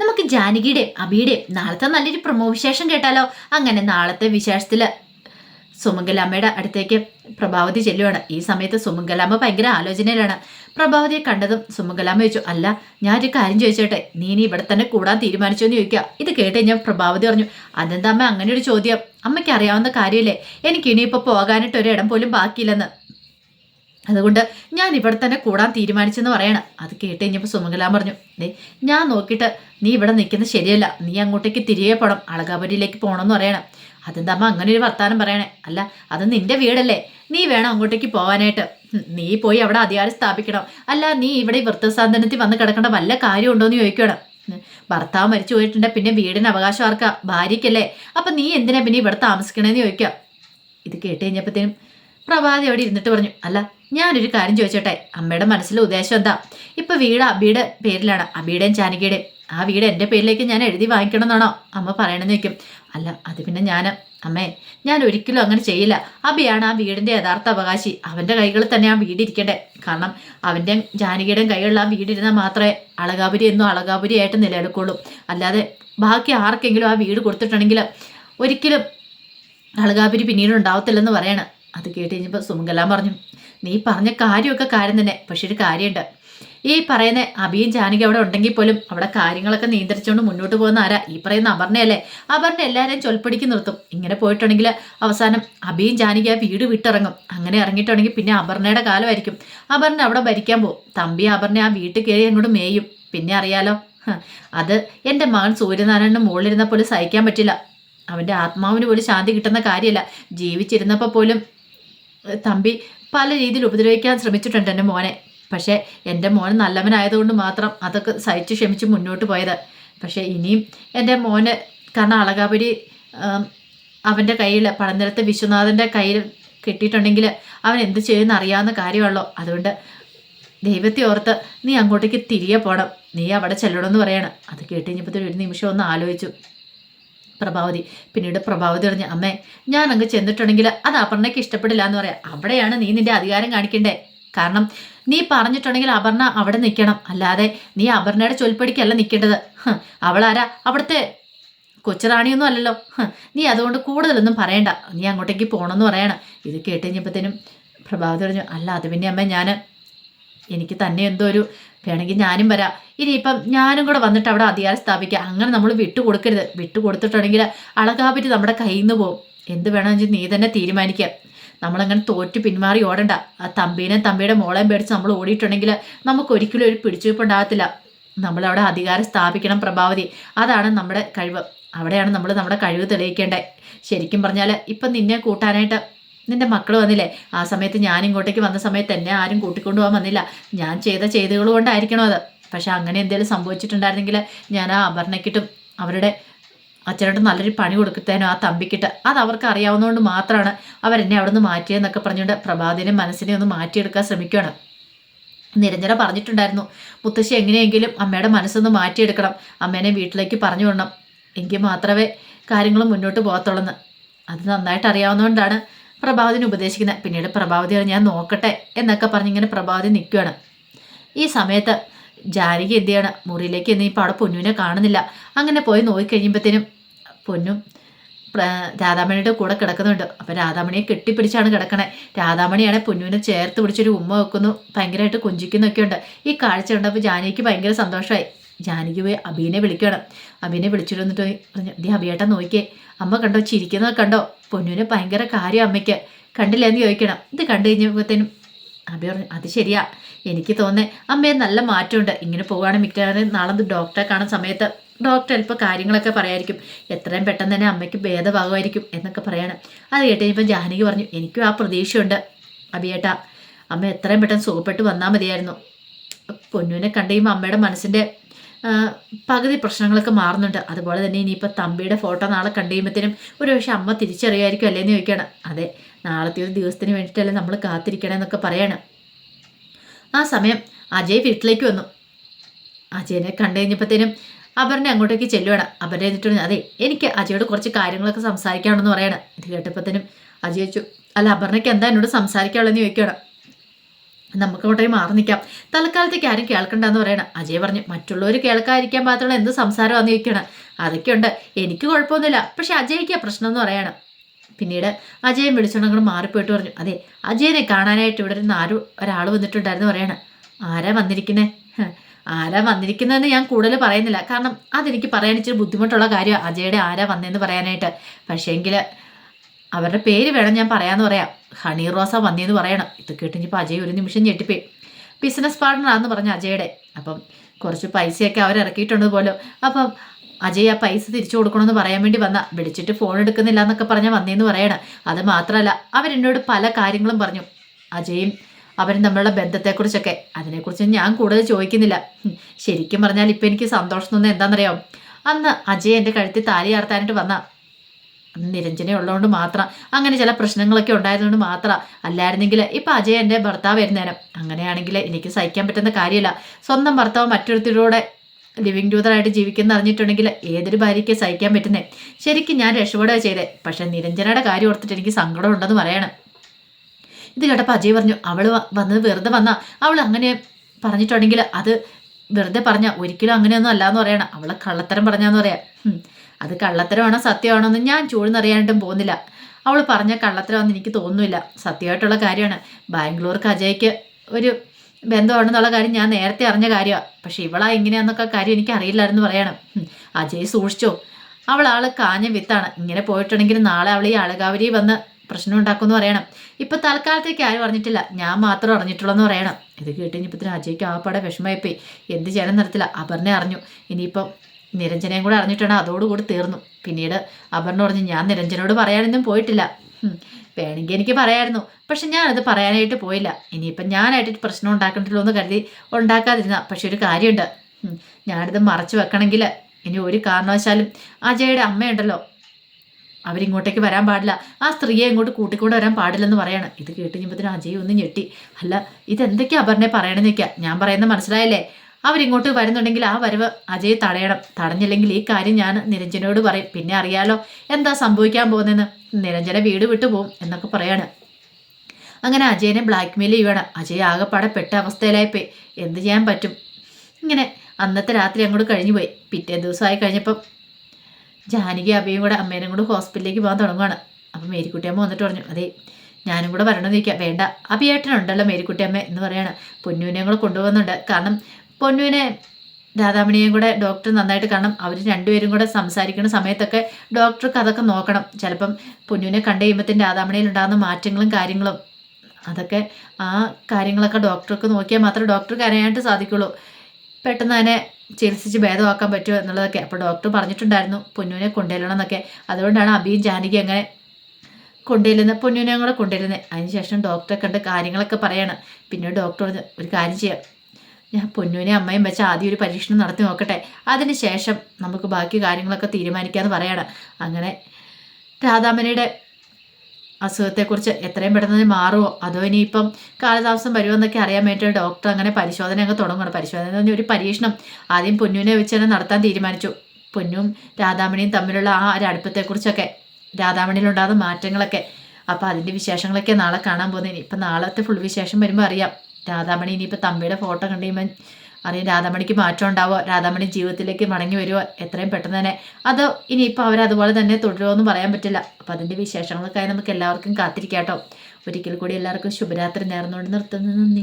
നമുക്ക് ജാനകിയുടെയും അബിയുടെയും നാളത്തെ നല്ലൊരു പ്രമോ വിശേഷം കേട്ടാലോ? അങ്ങനെ നാളത്തെ വിശേഷത്തിൽ സുമംഗലാമ്മയുടെ അടുത്തേക്ക് പ്രഭാവതി ചെല്ലുവാണ്. ഈ സമയത്ത് സുമംഗലാമ്മ ഭയങ്കര ആലോചനയിലാണ്. പ്രഭാവതിയെ കണ്ടതും സുമംഗലാമ്മ ചോദിച്ചു അല്ല ഞാനൊരു കാര്യം ചോദിച്ചോട്ടെ? നീ ഇനി ഇവിടെ തന്നെ കൂടാൻ തീരുമാനിച്ചോ എന്ന് ചോദിക്കുക ഇത് കേട്ട് ഞാൻ പ്രഭാവതി പറഞ്ഞു അതെന്താ അമ്മ അങ്ങനെ ഒരു ചോദ്യം? അമ്മയ്ക്ക് അറിയാവുന്ന കാര്യമല്ലേ? എനിക്ക് ഇനിയിപ്പോൾ പോകാനായിട്ട് ഒരു ഇടം പോലും ബാക്കിയില്ലെന്ന്. അതുകൊണ്ട് ഞാൻ ഇവിടെ തന്നെ കൂടാൻ തീരുമാനിച്ചെന്ന് പറയണം. അത് കേട്ട് കഴിഞ്ഞപ്പോൾ സുമംഗലാൻ പറഞ്ഞു ദേ ഞാൻ നോക്കിയിട്ട് നീ ഇവിടെ നിൽക്കുന്നത് ശരിയല്ല. നീ അങ്ങോട്ടേക്ക് തിരികെ പോകണം അളകാപുരിയിലേക്ക് പോകണമെന്ന് പറയണം. അതെന്താ അങ്ങനെ ഒരു വർത്താനം പറയണേ? അല്ല അത് നിന്റെ വീടല്ലേ. നീ വേണം അങ്ങോട്ടേക്ക് പോകാനായിട്ട് നീ പോയി അവിടെ അധികാരം സ്ഥാപിക്കണം. അല്ല നീ ഇവിടെ ഈ വൃത്തസാധനത്തിൽ വന്ന് കിടക്കേണ്ട വല്ല കാര്യമുണ്ടോ എന്ന് ചോദിക്കണം ഭർത്താവ് മരിച്ചു പോയിട്ടുണ്ട്. പിന്നെ വീടിന് അവകാശം ആർക്കാ? ഭാര്യയ്ക്കല്ലേ. അപ്പം നീ എന്തിനാ പിന്നെ ഇവിടെ താമസിക്കണേന്ന് ചോദിക്കാം ഇത് കേട്ട് കഴിഞ്ഞപ്പോഴത്തേനും പ്രഭാതി അവിടെ ഇരുന്നിട്ട് പറഞ്ഞു അല്ല ഞാനൊരു കാര്യം ചോദിച്ചോട്ടെ. അമ്മയുടെ മനസ്സിലെ ഉദ്ദേശം എന്താ? ഇപ്പൊ വീട് അബിയുടെ പേരിലാണ് അബിയുടെയും ചാനകിയുടെയും. ആ വീട് എന്റെ പേരിലേക്ക് ഞാൻ എഴുതി വാങ്ങിക്കണം എന്നാണോ അമ്മ പറയണമെന്ന് വെക്കും അല്ല അത് പിന്നെ ഞാൻ അമ്മേ ഞാൻ ഒരിക്കലും അങ്ങനെ ചെയ്യില്ല. അബിയാണ് ആ വീടിന്റെ യഥാർത്ഥ അവകാശി. അവന്റെ കൈകളിൽ തന്നെ ആ വീട് ഇരിക്കണ്ടേ. കാരണം അവന്റെ ജാനകിയുടെയും കൈകളിൽ ആ വീടിരുന്നാൽ മാത്രമേ അളകാപുരി എന്നും അളകാപുരി ആയിട്ട് നിലനിൽക്കുള്ളൂ. അല്ലാതെ ബാക്കി ആർക്കെങ്കിലും ആ വീട് കൊടുത്തിട്ടുണ്ടെങ്കിൽ ഒരിക്കലും അളകാപുരി പിന്നീട് ഉണ്ടാവത്തില്ലെന്ന് പറയണം. അത് കേട്ട് കഴിഞ്ഞപ്പോൾ സുമംഗലാൻ പറഞ്ഞു നീ പറഞ്ഞ കാര്യമൊക്കെ കാര്യം തന്നെ പക്ഷെ ഒരു കാര്യമുണ്ട്. ഈ പറയുന്ന അഭിയും ജാനകി അവിടെ ഉണ്ടെങ്കിൽ പോലും അവിടെ കാര്യങ്ങളൊക്കെ നിയന്ത്രിച്ചുകൊണ്ട് മുന്നോട്ട് പോകുന്ന ആരാ? ഈ പറയുന്ന അപർണയല്ലേ? അപർണ എല്ലാവരെയും ചൊൽപ്പടിക്ക് നിർത്തും. ഇങ്ങനെ പോയിട്ടുണ്ടെങ്കിൽ അവസാനം അഭിയും ജാനകി ആ വീട് വിട്ടിറങ്ങും. അങ്ങനെ ഇറങ്ങിയിട്ടുണ്ടെങ്കിൽ പിന്നെ അപർണയുടെ കാലമായിരിക്കും. അപർണ അവിടെ ഭരിക്കാൻ പോകും. തമ്പി അപർണ ആ വീട്ടിൽ കയറി അങ്ങോട്ട് മേയും. പിന്നെ അറിയാലോ അത് എന്റെ മകൻ സൂര്യനാരായണന് മുകളിലിരുന്ന പോലും സഹിക്കാൻ പറ്റില്ല. അവന്റെ ആത്മാവിന് പോലും ശാന്തി കിട്ടുന്ന കാര്യമല്ല. ജീവിച്ചിരുന്നപ്പോൾ പോലും തമ്പി പല രീതിയിൽ ഉപദ്രവിക്കാൻ ശ്രമിച്ചിട്ടുണ്ട് എന്റെ മോനെ. പക്ഷേ എന്റെ മോൻ നല്ലവനായതുകൊണ്ട് മാത്രം അതൊക്കെ സഹിച്ച് ക്ഷമിച്ച് മുന്നോട്ട് പോയത്. പക്ഷേ ഇനിയും എന്റെ മോന് കാരണം അളകാപുരി അവന്റെ കയ്യിൽ പടനിലത്തെ വിശ്വനാഥന്റെ കയ്യിൽ കിട്ടിയിട്ടുണ്ടെങ്കിൽ അവൻ എന്ത് ചെയ്യുമെന്ന് അറിയാവുന്ന കാര്യമുള്ളൂ അതുകൊണ്ട് ദൈവത്തെ ഓർത്ത് നീ അങ്ങോട്ടേക്ക് തിരികെ പോകണം നീ അവിടെ ചെല്ലണമെന്ന് പറയണം. അത് കേട്ട് ഒരു നിമിഷം ഒന്ന് ആലോചിച്ചു. പ്രഭാവതി. പിന്നീട് പ്രഭാവതി പറഞ്ഞ അമ്മേ ഞാൻ അങ്ങ് ചെന്നിട്ടുണ്ടെങ്കിൽ അത് അപർണയ്ക്ക് ഇഷ്ടപ്പെടില്ല എന്ന് പറയാം. അവിടെയാണ് നീ നിന്റെ അധികാരം കാണിക്കണ്ടേ. കാരണം നീ പറഞ്ഞിട്ടുണ്ടെങ്കിൽ അപർണ അവിടെ നിൽക്കണം. അല്ലാതെ നീ അപർണയുടെ ചൊൽപ്പടിക്കല്ല നിൽക്കേണ്ടത്. അവളാരാ? അവിടുത്തെ കൊച്ചുറാണിയൊന്നും അല്ലല്ലോ. നീ അതുകൊണ്ട് കൂടുതലൊന്നും പറയണ്ട. നീ അങ്ങോട്ടേക്ക് പോകണമെന്ന് പറയണം. ഇത് കേട്ട് കഴിഞ്ഞപ്പോഴത്തേനും പ്രഭാവതി പറഞ്ഞു അല്ല അത് പിന്നെ അമ്മ ഞാൻ എനിക്ക് തന്നെ എന്തോ ഒരു വേണമെങ്കിൽ ഞാനും വരാം. ഇനിയിപ്പം ഞാനും കൂടെ വന്നിട്ട് അവിടെ അധികാരം സ്ഥാപിക്കുക അങ്ങനെ നമ്മൾ വിട്ടുകൊടുക്കരുത്. വിട്ടുകൊടുത്തിട്ടുണ്ടെങ്കിൽ അളകാപറ്റി നമ്മുടെ കയ്യിൽ നിന്ന് പോകും. എന്ത് വേണമെന്ന് നീ തന്നെ തീരുമാനിക്കുക നമ്മളങ്ങനെ തോറ്റ് പിന്മാറി ഓടണ്ട. ആ തമ്പീനെ തമ്പിയുടെ മോളെയും പേടിച്ച് നമ്മൾ ഓടിയിട്ടുണ്ടെങ്കിൽ നമുക്ക് ഒരിക്കലും ഒരു പിടിച്ചുവയ്പ്പ് ഉണ്ടാകത്തില്ല. നമ്മളവിടെ അധികാരം സ്ഥാപിക്കണം പ്രഭാവതി. അതാണ് നമ്മുടെ കഴിവ്. അവിടെയാണ് നമ്മൾ നമ്മുടെ കഴിവ് തെളിയിക്കേണ്ടത്. ശരിക്കും പറഞ്ഞാൽ ഇപ്പം നിന്നെ കൂട്ടാനായിട്ട് നിന്റെ മക്കൾ വന്നില്ലേ? ആ സമയത്ത് ഞാൻ ഇങ്ങോട്ടേക്ക് വന്ന സമയത്ത് എന്നെ ആരും കൂട്ടിക്കൊണ്ടു പോകാൻ വന്നില്ല. ഞാൻ ചെയ്ത ചെയ്തുകൾ കൊണ്ടായിരിക്കണം അത്? പക്ഷെ അങ്ങനെ എന്തെങ്കിലും സംഭവിച്ചിട്ടുണ്ടായിരുന്നെങ്കിൽ ഞാൻ ആ അപർണയ്ക്കിട്ടും അവരുടെ അച്ഛനോട് നല്ലൊരു പണി കൊടുക്കത്തേനോ ആ തമ്പിക്കിട്ട്. അത് അവർക്ക് അറിയാവുന്നതുകൊണ്ട് മാത്രമാണ് അവരെന്നെ അവിടെ നിന്ന് മാറ്റിയെന്നൊക്കെ പറഞ്ഞുകൊണ്ട് പ്രഭാതിനെ മനസ്സിനെ ഒന്ന് മാറ്റിയെടുക്കാൻ ശ്രമിക്കുകയാണ് നിരഞ്ജന പറഞ്ഞിട്ടുണ്ടായിരുന്നു മുത്തശ്ശി എങ്ങനെയെങ്കിലും അമ്മയുടെ മനസ്സൊന്ന് മാറ്റിയെടുക്കണം. അമ്മേനെ വീട്ടിലേക്ക് പറഞ്ഞു വിടണം. എങ്കിൽ മാത്രമേ കാര്യങ്ങൾ മുന്നോട്ട് പോകത്തുള്ളെന്ന്. അത് നന്നായിട്ട് അറിയാവുന്നതുകൊണ്ടാണ് പ്രഭാവതിനെ ഉപദേശിക്കുന്നത്. പിന്നീട് പ്രഭാവതി ഞാൻ നോക്കട്ടെ എന്നൊക്കെ പറഞ്ഞിങ്ങനെ പ്രഭാവതി നിൽക്കുകയാണ്. ഈ സമയത്ത് ജാനകി എന്ത് ചെയ്യണം? മുറിയിലേക്ക് എന്ന് ഇപ്പോൾ അവിടെ പൊന്നുവിനെ കാണുന്നില്ല. അങ്ങനെ പോയി നോക്കി നോക്കിക്കഴിയുമ്പോഴത്തേനും പൊന്നും രാധാമണിയുടെ കൂടെ കിടക്കുന്നുണ്ട്. അപ്പം രാധാമണിയെ കെട്ടിപ്പിടിച്ചാണ് കിടക്കണേ. രാധാമണിയാണെ പൊന്നുവിനെ ചേർത്ത് പിടിച്ചൊരു ഉമ്മ വെക്കുന്നു. ഭയങ്കരമായിട്ട് കുഞ്ചിക്കുന്നൊക്കെ ഉണ്ട് ഈ കാഴ്ച കണ്ടപ്പോൾ ജാനകിക്ക് ഭയങ്കര സന്തോഷമായി. ജാനകി പോയി അബീനെ വിളിക്കണം അബീനെ വിളിച്ചിട്ട് വന്നിട്ട് പറഞ്ഞു ദേ അബിയേട്ടൻ നോക്കിയേ അമ്മ കണ്ടോ ചിരിക്കുന്നത് കണ്ടോ? പൊന്നുവിന് ഭയങ്കര കാര്യം അമ്മയ്ക്ക്. കണ്ടില്ല? എന്ന് ചോദിക്കണം ഇത് കണ്ടു കഴിഞ്ഞപ്പോഴത്തേനും അബി പറഞ്ഞു അത് ശരിയാ. എനിക്ക് തോന്നേ അമ്മയെ നല്ല മാറ്റമുണ്ട്. ഇങ്ങനെ പോവുകയാണെങ്കിൽ മിക്കവാറും നാളെ ഡോക്ടറെ കാണുന്ന സമയത്ത് ഡോക്ടർ ചിലപ്പോൾ കാര്യങ്ങളൊക്കെ പറയായിരിക്കും. എത്രയും പെട്ടെന്ന് തന്നെ അമ്മയ്ക്ക് ഭേദഭാഗമായിരിക്കും എന്നൊക്കെ പറയണം. അത് കേട്ട് കഴിഞ്ഞപ്പോൾ ജാനകി പറഞ്ഞു എനിക്കും ആ പ്രതീക്ഷയുണ്ട്. അബിയേട്ടാ അമ്മ എത്രയും പെട്ടെന്ന് സുഖപ്പെട്ട് വന്നാൽ മതിയായിരുന്നു. പൊന്നുവിനെ കണ്ടു കഴിയുമ്പോൾ അമ്മയുടെ മനസ്സിന്റെ പകുതി പ്രശ്നങ്ങളൊക്കെ മാറുന്നുണ്ട്. അതുപോലെ തന്നെ ഇനിയിപ്പോൾ തമ്പിയുടെ ഫോട്ടോ നാളെ കണ്ടു കഴിയുമ്പോഴത്തേനും ഒരു പക്ഷേ അമ്മ തിരിച്ചറിയായിരിക്കും അല്ലേന്ന് ചോദിക്കണം അതെ നാളത്തെ ഒരു ദിവസത്തിന് വേണ്ടിയിട്ടല്ലേ നമ്മൾ കാത്തിരിക്കണം എന്നൊക്കെ പറയാണ്. ആ സമയം അജയ് വീട്ടിലേക്ക് വന്നു. അജയനെ കണ്ടു കഴിഞ്ഞപ്പോഴത്തേനും അപർണ അങ്ങോട്ടേക്ക് ചെല്ലുവാണ്. അപർണ എന്നിട്ട് അതെ എനിക്ക് അജയോട് കുറച്ച് കാര്യങ്ങളൊക്കെ സംസാരിക്കാണെന്ന് പറയണം. ഇത് കേട്ടപ്പോഴത്തേനും അജയ് ചോദിച്ചു അല്ല അപർണയ്ക്ക് എന്താ എന്നോട് സംസാരിക്കാനുള്ളതെന്ന് ചോദിക്കണം നമുക്ക് അങ്ങോട്ടേ മാറി നിൽക്കാം. തൽക്കാലത്തേക്ക് ആരും കേൾക്കണ്ടെന്ന് പറയണം. അജയ് പറഞ്ഞു മറ്റുള്ളവർ കേൾക്കാതിരിക്കാൻ പാത്രമുള്ള എന്ത് സംസാരം സംസാരമാണെന്ന് ചോദിക്കണം. അതൊക്കെയുണ്ട്. എനിക്ക് കുഴപ്പമൊന്നുമില്ല. പക്ഷെ അജയ്ക്കാ പ്രശ്നം എന്ന് പറയണം. പിന്നീട് അജയൻ വിളിച്ചോണ്ടങ്ങോട്ട് മാറിപ്പോയിട്ട് പറഞ്ഞു അതെ അജയനെ കാണാനായിട്ട് ഇവിടെ നിന്ന് ആരും ഒരാൾ വന്നിട്ടുണ്ടായിരുന്നു പറയണം. ആരാ വന്നിരിക്കുന്നത് ആരാ വന്നിരിക്കുന്നതെന്ന് ഞാൻ കൂടുതൽ പറയുന്നില്ല. കാരണം അതെനിക്ക് പറയാൻ ഇച്ചിരി ബുദ്ധിമുട്ടുള്ള കാര്യമാണ് അജയുടെ ആരാ വന്നതെന്ന് പറയാനായിട്ട്. പക്ഷേങ്കിൽ അവരുടെ പേര് വേണം ഞാൻ പറയാമെന്ന് പറയാം. ഹണി റോസ വന്നേന്ന് പറയണം. ഇത് കേട്ട് ഇനി അജയ് ഒരു നിമിഷം ഞെട്ടിപ്പോയി. ബിസിനസ് പാർട്ണറാന്ന് പറഞ്ഞ അജയുടെ. അപ്പം കുറച്ച് പൈസയൊക്കെ അവർ ഇറക്കിയിട്ടുണ്ട് പോലും. അപ്പം അജയ് ആ പൈസ തിരിച്ചു കൊടുക്കണമെന്ന് പറയാൻ വേണ്ടി വന്ന. വിളിച്ചിട്ട് ഫോൺ എടുക്കുന്നില്ല എന്നൊക്കെ പറഞ്ഞാൽ വന്നേന്ന് പറയണം. അത് മാത്രമല്ല അവരെന്നോട് പല കാര്യങ്ങളും പറഞ്ഞു. അജയും അവരും തമ്മിലുള്ള ബന്ധത്തെക്കുറിച്ചൊക്കെ. അതിനെക്കുറിച്ച് ഞാൻ കൂടുതൽ ചോദിക്കുന്നില്ല. ശരിക്കും പറഞ്ഞാൽ ഇപ്പം എനിക്ക് സന്തോഷം തോന്നുന്നത് എന്താണെന്നറിയാം അന്ന് അജയ് എന്റെ കഴുത്തിൽ താലി ആർത്താനായിട്ട് വന്ന. നിരഞ്ജന ഉള്ളതുകൊണ്ട് മാത്രം. അങ്ങനെ ചില പ്രശ്നങ്ങളൊക്കെ ഉണ്ടായതുകൊണ്ട് മാത്രം. അല്ലായിരുന്നെങ്കിൽ ഇപ്പം അജയ് എന്റെ ഭർത്താവ് വരുന്നേരം അങ്ങനെയാണെങ്കിൽ എനിക്ക് സഹിക്കാൻ പറ്റുന്ന കാര്യമല്ല. സ്വന്തം ഭർത്താവ് മറ്റൊരുത്തരോടെ ലിവിങ് ടൂതറായിട്ട് ജീവിക്കുന്ന അറിഞ്ഞിട്ടുണ്ടെങ്കിൽ ഏതൊരു ഭാര്യയ്ക്ക് സഹിക്കാൻ പറ്റുന്നേ? ശരിക്കും ഞാൻ രക്ഷപ്പെടുക ചെയ്തേ. പക്ഷേ നിരഞ്ജനയുടെ കാര്യം ഓർത്തിട്ട് എനിക്ക് സങ്കടമുണ്ടെന്ന് പറയണം. ഇത് കേട്ടപ്പോൾ അജയ് പറഞ്ഞു അവൾ വന്നത് വെറുതെ വന്നാൽ അവൾ അങ്ങനെ പറഞ്ഞിട്ടുണ്ടെങ്കിൽ അത് വെറുതെ പറഞ്ഞ. ഒരിക്കലും അങ്ങനെയൊന്നും അല്ല എന്ന് പറയണം. അവളെ കള്ളത്തരം പറഞ്ഞാന്ന് പറയാം. അത് കള്ളത്തരമാണോ സത്യമാണോ എന്ന് ഞാൻ ചൂഴ്ന്നറിയാനായിട്ടും പോകുന്നില്ല. അവൾ പറഞ്ഞ കള്ളത്തരമാണെന്ന് എനിക്ക് തോന്നുന്നില്ല. സത്യമായിട്ടുള്ള കാര്യമാണ്. ബാംഗ്ലൂർക്ക് അജയ്ക്ക് ഒരു ബന്ധമാണെന്നുള്ള കാര്യം ഞാൻ നേരത്തെ അറിഞ്ഞ കാര്യമാണ് പക്ഷേ ഇവളാ എങ്ങനെയാന്നൊക്കെ കാര്യം എനിക്ക് അറിയില്ലായിരുന്നു പറയണം. അജയ് സൂക്ഷിച്ചോ. അവൾ ആൾ കാഞ്ഞ വിത്താണ്. ഇങ്ങനെ പോയിട്ടുണ്ടെങ്കിൽ നാളെ അവൾ ഈ അളകാവരി വന്ന് പ്രശ്നം ഉണ്ടാക്കുമെന്ന് പറയണം. ഇപ്പൊ തൽക്കാലത്തേക്ക് ആരും അറിഞ്ഞിട്ടില്ല. ഞാൻ മാത്രം അറിഞ്ഞിട്ടുള്ളൂ എന്ന് പറയണം. ഇത് കേട്ടുകഴിഞ്ഞപ്പത്തിന് അജയ്ക്ക് ആ പാടെ വിഷമമായിപ്പോയി. എന്ത് ചെയ്യാനും നടത്തില്ല അപർണ അറിഞ്ഞു. ഇനിയിപ്പം നിരഞ്ജനയും കൂടെ അറിഞ്ഞിട്ടാണ് അതോടുകൂടി തീർന്നു. പിന്നീട് അപർണ പറഞ്ഞു ഞാൻ നിരഞ്ജനോട് പറയാനൊന്നും പോയിട്ടില്ല. വേണമെങ്കിൽ എനിക്ക് പറയായിരുന്നു പക്ഷെ ഞാനത് പറയാനായിട്ട് പോയില്ല. ഇനിയിപ്പം ഞാനായിട്ട് പ്രശ്നം ഉണ്ടാക്കണ്ടല്ലോ എന്ന് കരുതി ഉണ്ടാക്കാതിരുന്ന പക്ഷെ ഒരു കാര്യമുണ്ട്. ഞാനിത് മറച്ചു വെക്കണമെങ്കിൽ ഇനി ഒരു കാരണവശാലും അജയുടെ അമ്മയുണ്ടല്ലോ. അവരിങ്ങോട്ടേക്ക് വരാൻ പാടില്ല. ആ സ്ത്രീയെ ഇങ്ങോട്ട് കൂട്ടിക്കൊണ്ട് വരാൻ പാടില്ലെന്ന് പറയാണ്. ഇത് കേട്ട് കഴിയുമ്പോഴത്തേനും അജയ് ഒന്ന് ഞെട്ടി. അല്ല ഇതെന്തൊക്കെയാ അപർണെ പറയണമെന്ന് വെക്കുക ഞാൻ പറയുന്നത് മനസ്സിലായില്ലേ? അവരിങ്ങോട്ട് വരുന്നുണ്ടെങ്കിൽ ആ വരവ് അജയ് തടയണം. തടഞ്ഞില്ലെങ്കിൽ ഈ കാര്യം ഞാൻ നിരഞ്ജനോട് പറയും. പിന്നെ അറിയാലോ എന്താ സംഭവിക്കാൻ പോകുന്നതെന്ന്. നിരഞ്ജന വീട് വിട്ടു പോകും എന്നൊക്കെ പറയാണ്. അങ്ങനെ അജയനെ ബ്ലാക്ക് മെയിൽ ചെയ്യുവാണ്. അജയ് ആകെപ്പാടെ പെട്ട അവസ്ഥയിലായിപ്പോയി. എന്ത് ചെയ്യാൻ പറ്റും? ഇങ്ങനെ അന്നത്തെ രാത്രി അങ്ങോട്ട് കഴിഞ്ഞു പോയി. പിറ്റേ ദിവസമായി കഴിഞ്ഞപ്പം ജാനകി അബിയും കൂടെ അമ്മേനും കൂടെ ഹോസ്പിറ്റലിലേക്ക് പോകാൻ തുടങ്ങുകയാണ് അപ്പം മേരിക്കുട്ടിയമ്മ വന്നിട്ട് പറഞ്ഞു അതെ ഞാനും കൂടെ വരണമെന്ന് ചോദിക്കാം വേണ്ട. അഭിയേട്ടനുണ്ടല്ലോ മേരിക്കുട്ടിയമ്മ എന്ന് പറയാണ്. പൊന്നുവിനെയും കൂടെ കൊണ്ടുപോകുന്നുണ്ട്. കാരണം പൊന്നുവിനെ രാധാമണിയെയും കൂടെ ഡോക്ടർ നന്നായിട്ട് കാണണം. അവർ രണ്ടുപേരും കൂടെ സംസാരിക്കുന്ന സമയത്തൊക്കെ ഡോക്ടർക്ക് അതൊക്കെ നോക്കണം. ചിലപ്പം പൊന്നുവിനെ കണ്ടു കഴിയുമ്പോഴത്തേന് രാധാമണിയിൽ ഉണ്ടാകുന്ന മാറ്റങ്ങളും കാര്യങ്ങളും അതൊക്കെ ആ കാര്യങ്ങളൊക്കെ ഡോക്ടർക്ക് നോക്കിയാൽ മാത്രമേ ഡോക്ടർക്ക് അറിയാനായിട്ട് സാധിക്കുള്ളൂ. പെട്ടെന്ന് തന്നെ ചികിത്സിച്ച് ഭേദമാക്കാൻ പറ്റുമോ എന്നുള്ളതൊക്കെ. അപ്പോൾ ഡോക്ടർ പറഞ്ഞിട്ടുണ്ടായിരുന്നു പൊന്നുവിനെ കൊണ്ടുവരണം എന്നൊക്കെ അതുകൊണ്ടാണ് അബിയും ജാനകി അങ്ങനെ കൊണ്ടുവരുന്നത് പൊന്നുവിനെ കൂടെ കൊണ്ടുവരുന്നത്. അതിനുശേഷം ഡോക്ടറെ കണ്ട് കാര്യങ്ങളൊക്കെ പറയാണ്. പിന്നെ ഡോക്ടർ ഒരു കാര്യം ചെയ്യാം. ഞാൻ പൊന്നുവിനെ അമ്മയും വെച്ച് ആദ്യം ഒരു പരീക്ഷണം നടത്തി നോക്കട്ടെ. അതിന് ശേഷം നമുക്ക് ബാക്കി കാര്യങ്ങളൊക്കെ തീരുമാനിക്കാമെന്ന് പറയണം. അങ്ങനെ രാധാമണിയുടെ അസുഖത്തെക്കുറിച്ച് എത്രയും പെട്ടെന്ന് മാറുമോ അതോ ഇനിയിപ്പം കാലതാമസം വരുമോ എന്നൊക്കെ അറിയാൻ വേണ്ടിയിട്ട് ഡോക്ടർ അങ്ങനെ പരിശോധന അങ്ങ് തുടങ്ങണം പരിശോധന ഒരു പരീക്ഷണം. ആദ്യം പൊന്നുവിനെ വെച്ച് തന്നെ നടത്താൻ തീരുമാനിച്ചു. പൊന്നും രാധാമണിയും തമ്മിലുള്ള ആ ഒരു അടുപ്പത്തെക്കുറിച്ചൊക്കെ രാധാമണിയിലുണ്ടാകുന്ന മാറ്റങ്ങളൊക്കെ. അപ്പോൾ അതിന്റെ വിശേഷങ്ങളൊക്കെ നാളെ കാണാൻ പോകുന്നതിന്. ഇപ്പം നാളത്തെ ഫുൾ വിശേഷം വരുമ്പോൾ അറിയാം. രാധാമണി ഇനിയിപ്പോൾ തമ്പിയുടെ ഫോട്ടോ കണ്ടു കഴിയുമ്പോൾ അറിയാം രാധാമണിക്ക് മാറ്റം ഉണ്ടാവോ രാധാമണി ജീവിതത്തിലേക്ക് മടങ്ങി വരുമോ എത്രയും പെട്ടെന്ന് തന്നെ. അതോ ഇനിയിപ്പോൾ അവരതുപോലെ തന്നെ തുടരുമോ എന്ന് പറയാൻ പറ്റില്ല. അപ്പോൾ അതിന്റെ വിശേഷങ്ങളൊക്കെ നമുക്ക് എല്ലാവർക്കും കാത്തിരിക്കാം കേട്ടോ ഒരിക്കൽ കൂടി എല്ലാവർക്കും ശുഭരാത്രി നേർന്നുകൊണ്ട് നിർത്തുന്നു. നന്ദി.